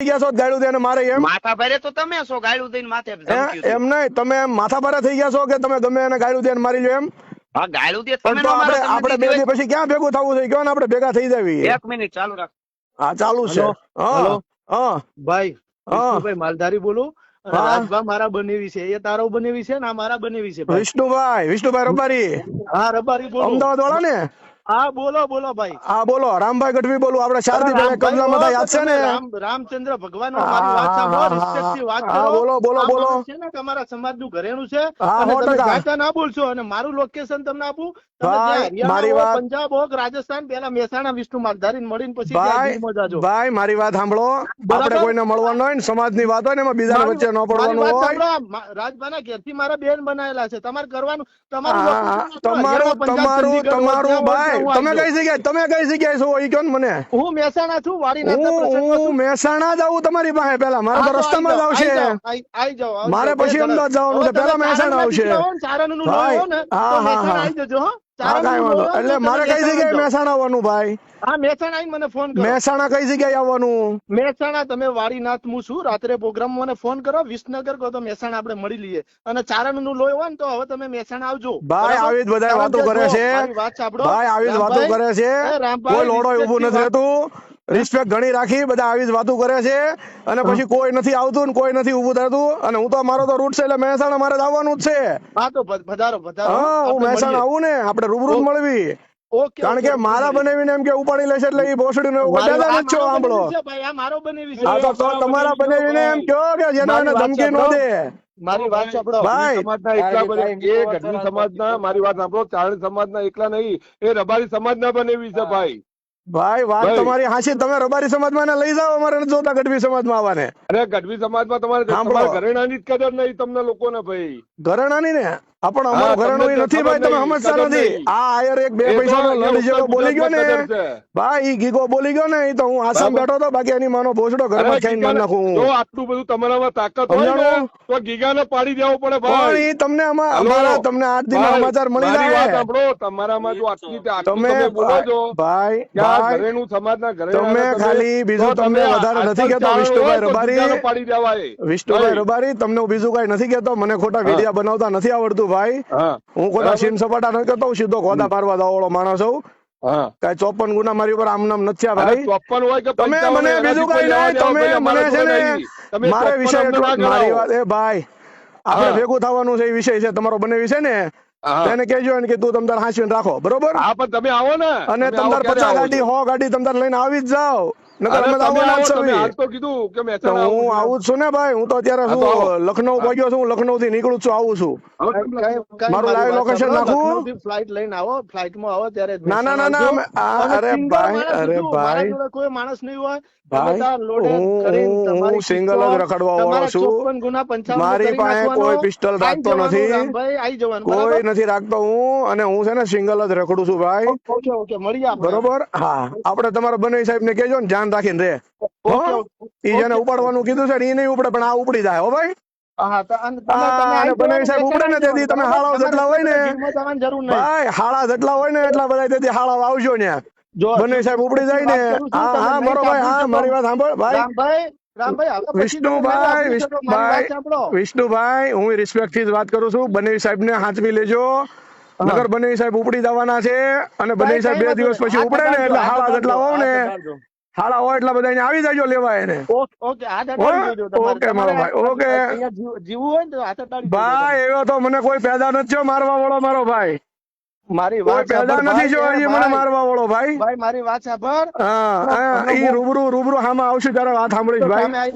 થઈ ગયા છો ગાડું દઈને મારે એમ. માથા ભરે તો તમે છો ગાળું દઈને માથે. એમ નહીં તમે એમ માથા ભારે થઈ ગયા છો કે તમે ગમે એને ગાડું દઈને મારી લો એમ? હા ગાળું દે તમે નો મારો આપણે આપણે બે દી પછી ક્યાં ભેગું થવું છે? કયો ને આપણે ભેગા થઈ જાવી એક મિનિટ ચાલુ રાખ. હા ચાલુ છે. હા હા. ભાઈ હા. ભાઈ માલધારી બોલું. રાજભા મારા બનેવી છે. એ તારો બનેવી છે ને આ મારા બનેવી છે વિષ્ણુભાઈ વિષ્ણુભાઈ રબારી. હા રબારી બોલો. અમદાવાદ વાળા ને? હા બોલો બોલો ભાઈ. હા બોલો. રામભાઈ ગઢવી બોલું. આપણે શારદી અરે બેન કબજામાં યાદ છે ને? રામચંદ્ર ભગવાન હા, થી બોલો, બોલો, બોલો. છે ને તમારા સમાજનું ઘરેણું છે અને તમે જાતા ના બોલશો અને મારું લોકેશન તમને આપું. મારી વાત- પંજાબ હોક રાજસ્થાન પેલા મહેસાણા વિષ્ણુ માલધારી મળીને પછી જાજો. ભાઈ મારી વાત સાંભળો. આપણે. કોઈને મળવાનું હોય ને સમાજની વાત હોય ને એમાં બીજા વચ્ચે ન પડવાનું હોય. રાજભાના ઘેર ઘેરથી મારા બેન બનાયેલા છે. તમારે કરવાનું તમારું તમારું તમારું તમારું ભાઈ તમે કઈ જગ્યાએ તમે કઈ જગ્યાએ છો ઈ ને મને હું મહેસાણા છું વાડીનાથના હું. મહેસાણા જ આવું તમારી પાસે પેલા મારે તો રસ્તામાં જ આવશે મારે પછી અમદાવાદ જવાનું છે. પહેલા મહેસાણા આવશે. હો ને, હો તો મહેસાણા હા. જજો, હો. એટલે મારે કઈ જગ્યાએ. મહેસાણા આવવાનું ભાઈ? હા મહેસાણા આઈને મને ફોન કરો. મહેસાણા કઈ જગ્યાએ આવવાનું? મહેસાણા તમે વાડીનાથ હું છું. રાત્રે પ્રોગ્રામ મને ફોન કરો. વિસનગર કહો તો મહેસાણા આપણે મળી લઈએ. અને ચારણનું લોહી હોય ને તો હવે તમે મહેસાણા આવજો. ભાઈ આવી જ બધા વાતો કરે છે. ભાઈ આવી જ વાતો કરે છે. કોઈ લોડો નથી રહેતું. રિસ્પેક્ટ ઘણી રાખી બધા આવી જ વાતો કરે છે. અને પછી કોઈ નથી આવતું ને કોઈ નથી ઉભું થતું. અને હું તો મારો તો રૂટ છે એટલે મહેસાણા મારે જ આવવાનું જ છે. હા તો પધારો પધારો હા હું મહેસાણા આવું ને આપણે રૂબરૂ જ મળવી. ઓકે કારણ કે મારા બનાવીને એમ કે ઉપાડી લેશે એટલે એ ભોસડી નો દાદા છો સાંભળો. ભાઈ, આ મારો બનેવી છે. હા તો તો તમારા બનાવીને એમ કહો કે જેના ધમકી નો દે. મારી વાત સાંભળો. ભાઈ સમાજના એકલા બને એ ગઢવી સમાજના મારી વાત સાંભળો. ચારણ સમાજના એકલા નહીં. એ રબારી સમાજના બનેવી છે ભાઈ. ભાઈ વાત તમારી હાચી તમે રબારી સમાજમાં લઈ જાઓ અમારે જોતા ગઢવી સમાજમાં આવવાને. અરે ગઢવી સમાજમાં તમારે ઘરેણાની જ કદર નહીં તમને લોકોને ભાઈ. ઘરેણાની ને? આપણ અમારું ઘરેણું નથી ભાઈ તમે સમજતા નથી. આ આયર એક બે પૈસાનો લડી જેવો બોલી ગયો ને. ભાઈ ઈ ગીગો બોલી ગયો ને ઈ તો હું આસામ બેઠો તો બાકી એની માનો ભોસડો ઘરમાં ખાઈને માર નાખું જો હું. આટલું બધું તમારામાં તાકાત હોય ને? તો ગીગાને પાડી દેવો પડે પણ ઈ તમને અમારા તમને આઠ દિન સમાચાર મળી જાય. તમારામાં જો આટલી તમે બોલો છો. ભાઈ ઘરેણું સમાજના ઘરેણાને તમે ખાલી બીજું તમને વધારે નથી કહેતો વિષ્ણુભાઈ રબારી. ગીગાને પાડી દેવાય. વિષ્ણુભાઈ રબારી તમને બીજું કઈ નથી મને ખોટા વિડિયા બનાવતા નથી આવડતું ભાઈ. હું. ખોટા સીન સપાટા નથી કરતો હું સીધો ખોદા પારવા દાવાળો માણસ છું કઈ ચોપન ગુના મારી ઉપર આમ નામ નથી ભાઈ. ચોપ્પન હોય કે તમે મને બીજું કઈ નહીં તમે મને છે ને મારે વિષય મારી વાત એ ભાઈ આપણે ભેગું થવાનું છે એ વિષય છે તમારો બને વિષય ને? તેને કહેજો એને કે તું તમ તાર હાંસીને રાખો. બરોબર? હા પણ તમે આવો ને. અને તમદાર પચાસ ગાડી? હો ગાડી તમ તાર લઈને આવી જ જાઓ. આવો જ તમે છીએ. હાલ તો કીધું કે તો મહેસાણા હું આવું આવું છું ને ભાઈ હું તો અત્યારે હા, તો આવો. શું લખનઉ પહોંચ્યો છું લખનઉ થી નીકળું છું આવું છું હવે તમે- કઈ- કઈ મારું મારી live વાત location સાંભળો, નાખું? લખનઉથી લઈને આવો ફ્લાઇટમાં આવો ત્યારે ના, ના, ના, ના, મહેસાણા અમે- આ, આવજો. અને અરે ભાઈ, અરે ભાઈ. કોઈ માણસ નહીં હોય ભાઈ, બધા loaded હું- કરીને હું- તમારી હું single જ રખડવા વાળો છું. 54 ગુના 55 મારી પાસે કોઈ પિસ્ટલ રાખતો નથી. કોઈ નથી રાખતો હું અને હું છે ને સિંગલ જ રખડું છું ભાઈ ઓકે ઓકે મળીએ બરોબર હા આપડે તમારા બંને સાહેબ ને કેજો ને ધ્યાન રાખીને રે? ઈ જેને ઉપાડવાનું કીધું છે ને ઈ નહીં ઉપડે પણ આ ઉપડી જાય હો ભાઈ. વિષ્ણુભાઈ હું રિસ્પેક્ટથી વાત કરું છું બને સાહેબ ને હાંચવી લેજો. નગર બને સાહેબ ઉપડી જવાના છે. અને બને સાહેબ બે દિવસ પછી ઉપડે ને એટલે હાળા જેટલા હોવ ને હાળા હોય એટલા બધા આવી જાજો લેવા એને. ઓકે મારો ભાઈ, ઓકે. જીવવું હોય ને તો હાથ ભાઈ એવો તો મને કોઈ પેદા નથી મારવા વાળો મારો ભાઈ. મારી વાત પેદા નથી જો ભાઈ, મને મારવા વાળો ભાઈ. ભાઈ મારી વાત સાંભળ. હા હા રૂબરૂ રૂબરૂ હામાં આવશે ત્યારે વાત સાંભળીશ ભાઈ.